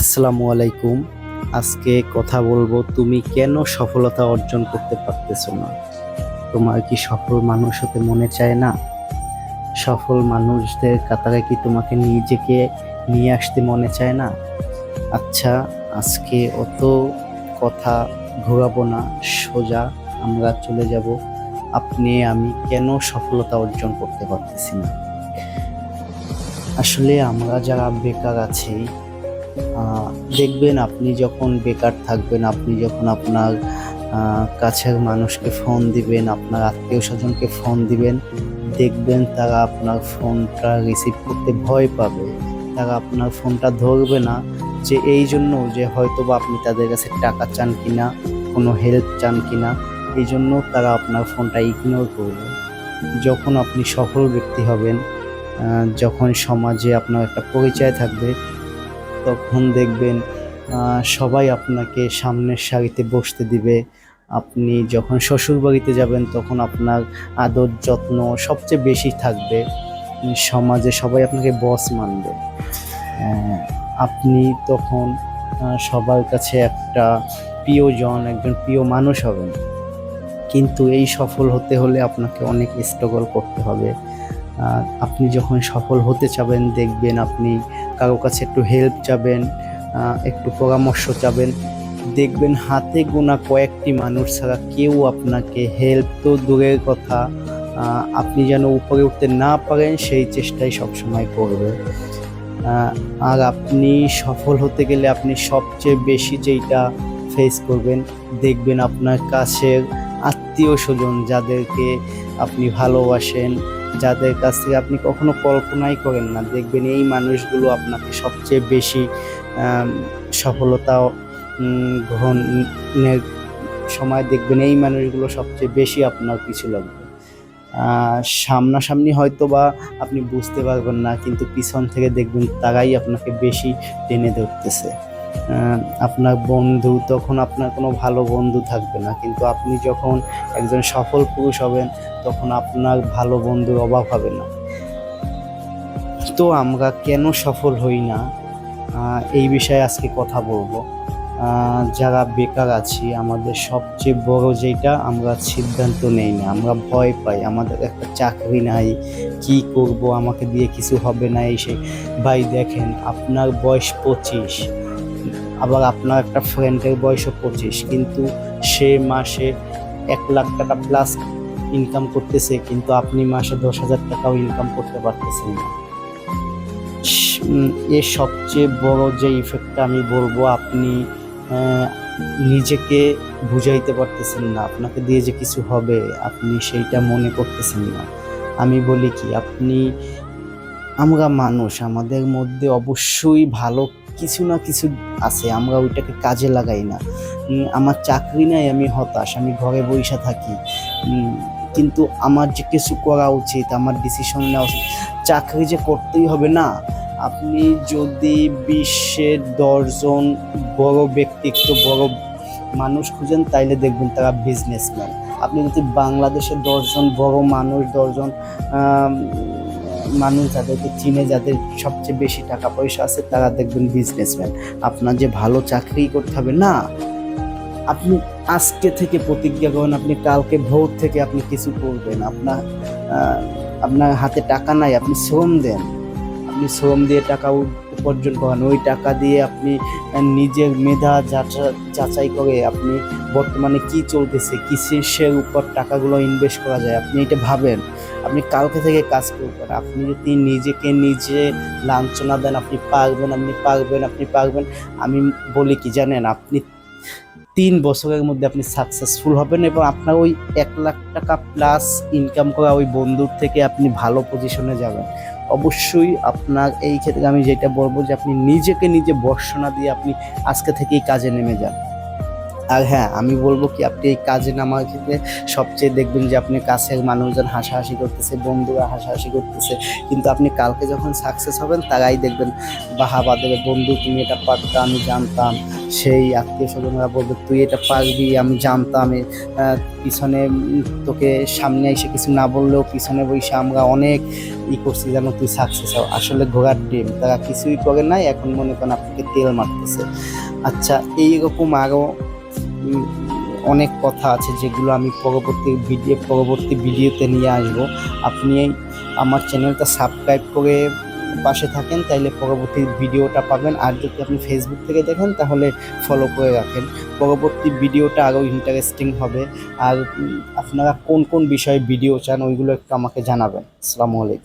আসসালামু আলাইকুম। আজকে কথা বলব, তুমি কেন সফলতা অর্জন করতে পারতেছো না? তোমার কি সফল মানুষ হতে মনে চায় না? সফল মানুষদের কাতারে কি তোমাকে নিজেকে নিয়ে আসতে মনে চায় না? আচ্ছা আজকে অত কথা ঘোরাবো না, সোজা আমরা চলে যাব। আপনি, আমি কেন সফলতা অর্জন করতে পারতেছি না? আসলে আমরা যারা বেকার আছি দেখবেন আপনি যখন বেকার থাকবেন, আপনি যখন আপনার কাছের মানুষকে ফোন দিবেন, আপনার আত্মীয় স্বজনকে ফোন দিবেন, দেখবেন তারা আপনার ফোনটা রিসিভ করতে ভয় পাবে। তারা আপনার ফোনটা ধরবে না যে এই জন্য যে হয়তো বা আপনি তাদের কাছে টাকা চান কিনা, কোনো হেল্প চান কিনা, এই জন্য তারা আপনার ফোনটা ইগনোর করবে। যখন আপনি সফল ব্যক্তি হবেন যখন সমাজে আপনার একটা পরিচয় থাকবে তখন দেখবেন সবাই আপনাকে সামনের সারিতে বসতে দিবে। আপনি যখন শ্বশুর বাড়িতে যাবেন, তখন আপনার আদর যত্ন সবচেয়ে বেশি থাকবে। সমাজে সবাই আপনাকে বস মানবে। আপনি তখন সবার কাছে একটা প্রিয়জন একজন প্রিয় মানুষ হবেন। কিন্তু এই সফল হতে হলে আপনাকে অনেক স্ট্রাগল করতে হবে। আপনি যখন সফল হতে চাবেন, দেখবেন আপনি কারও কাছে একটু হেল্প চাবেন একটু পরামর্শ চাবেন। দেখবেন হাতে গোনা কয়েকটি মানুষ ছাড়া কেউ আপনাকে হেল্প তো দূরের কথা আপনি যেন উপরে উঠতে না পারেন, সেই চেষ্টাই সবসময় করবে। আর আপনি সফল হতে গেলে আপনি সবচেয়ে বেশি যেইটা ফেস করবেন, দেখবেন আপনার কাছের আত্মীয় স্বজন যাদেরকে আপনি ভালোবাসেন যাদের কাছ থেকে আপনি কখনো কল্পনাই করেন না, দেখবেন এই মানুষগুলো আপনাকে সবচেয়ে বেশি সফলতা গ্রহণের সময় দেখবেন এই মানুষগুলো সবচেয়ে বেশি আপনার পিছু লাগবে। সামনাসামনি হয়তো বা আপনি বুঝতে পারবেন না, কিন্তু পিছন থেকে দেখবেন তারাই আপনাকে বেশি টেনে ধরতেছে। আপনার বন্ধু, তখন আপনার কোনো ভালো বন্ধু থাকবে না। কিন্তু আপনি যখন একজন সফল পুরুষ হবেন, তখন আপনার ভালো বন্ধুর অভাব হবে না। তো আমরা কেন সফল হই না? এই বিষয়ে আজকে কথা বলব। যারা বেকার আছি, আমাদের সবচেয়ে বড় যেটা, আমরা সিদ্ধান্ত নেই না। আমরা ভয় পাই, আমাদের একটা চাকরি নাই, কি করব? আমাকে দিয়ে কিছু হবে না, এই ভাই দেখেন, আপনার বয়স পঁচিশ। আবার আপনার একটা ফ্রেন্ডের বয়সও পঁচিশ, কিন্তু সে মাসে এক লাখ টাকা প্লাস ইনকাম করতেছে, কিন্তু আপনি মাসে দশ হাজার টাকাও ইনকাম করতে পারতেছেন না। এর সবচেয়ে বড় যে ইফেক্টটা আমি বলব, আপনি নিজেকে বুঝাইতে পারতেছেন না, আপনাকে দিয়ে যে কিছু হবে, আপনি সেইটা মনে করতেছেন না। আমি বলি কি, আপনি আমরা মানুষ, আমাদের মধ্যে অবশ্যই ভালো কিছু না কিছু আছে, আমরা ওইটাকে কাজে লাগাই না। আমার চাকরি নাই, আমি হতাশ, আমি ঘরে বসে থাকি। কিন্তু আমার যে কিছু করা উচিত, আমার ডিসিশন নেওয়া উচিত, চাকরি যে করতেই হবে না। আপনি যদি বিশ্বের দশজন বড় ব্যক্তিত্ব, বড় মানুষ খুঁজেন, তাইলে দেখবেন তারা বিজনেসম্যান আপনি যদি বাংলাদেশের দশজন বড় মানুষ, দশজন মানুষ যাদেরকে চিনে, যাদের সবচেয়ে বেশি টাকা পয়সা আছে, তারা দেখবেন বিজনেসম্যান আপনার যে ভালো চাকরি করতে হবে, না। আপনি আজকে থেকে প্রতিজ্ঞা করেন, আপনি কালকে ভোর থেকে আপনি কিছু করবেন। আপনার আপনার হাতে টাকা নাই, আপনি শ্রম দেন। আপনি শ্রম দিয়ে টাকা উপার্জন করেন। ওই টাকা দিয়ে আপনি নিজের মেধা যাচা- যাচাই করে আপনি বর্তমানে কি চলতেছে, কিসের উপর টাকাগুলো ইনভেস্ট করা যায়, আপনি এটা ভাবেন। আপনি কালকে থেকে কাজ করবেন। আপনি যদি নিজেকে নিজে লাঞ্ছনা দেন, আপনি পারবেন আপনি পারবেন আপনি পারবেন। আমি বলি কি জানেন, আপনি তিন বছরের মধ্যে আপনি সাকসেসফুল হবেন এবং আপনার ওই এক লাখ টাকা প্লাস ইনকাম করা ওই বন্ধুর থেকে আপনি ভালো পজিশনে যাবেন। অবশ্যই আপনার এই ক্ষেত্রে আমি যেটা বলব যে আপনি নিজেকে নিজে বর্ষণা দিয়ে আপনি আজকে থেকেই কাজে নেমে যান। আর হ্যাঁ আমি বলব কি, আপনি এই কাজে নামার ক্ষেত্রে সবচেয়ে দেখবেন যে আপনি কাছের মানুষজন হাসাহাসি করতেছে, বন্ধুরা হাসাহাসি করতেছে। কিন্তু আপনি কালকে যখন সাকসেস হবেন, তারাই দেখবেন বাহাবা দেবে বন্ধু, তুমি এটা পারতা, আমি জানতাম। সেই আত্মীয় স্বজনরা বলবে, তুই এটা পারবি, আমি জানতাম। পিছনে তোকে সামনে এসে কিছু না বললেও পিছনে বসে আমরা অনেক ই করছি যেন তুই সাকসেস হও। আসলে ঘোড়ার ডিম, তারা কিছুই করে নাই, এখন মনে করেন আপনাকে তেল মারতেছে। আচ্ছা এইরকম আরও অনেক কথা আছে যেগুলো আমি পরবর্তী ভিডিও, পরবর্তী ভিডিওতে নিয়ে আসব। আপনি আমার চ্যানেলটা সাবস্ক্রাইব করে পাশে থাকেন, তাইলে পরবর্তী ভিডিওটা পাবেন। আর যদি আপনি ফেসবুক থেকে দেখেন, তাহলে ফলো করে রাখেন। পরবর্তী ভিডিওটা আরও ইন্টারেস্টিং হবে। আর আপনারা কোন কোন বিষয়ে ভিডিও চান, ওইগুলো একটু আমাকে জানাবেন। আসসালামু আলাইকুম।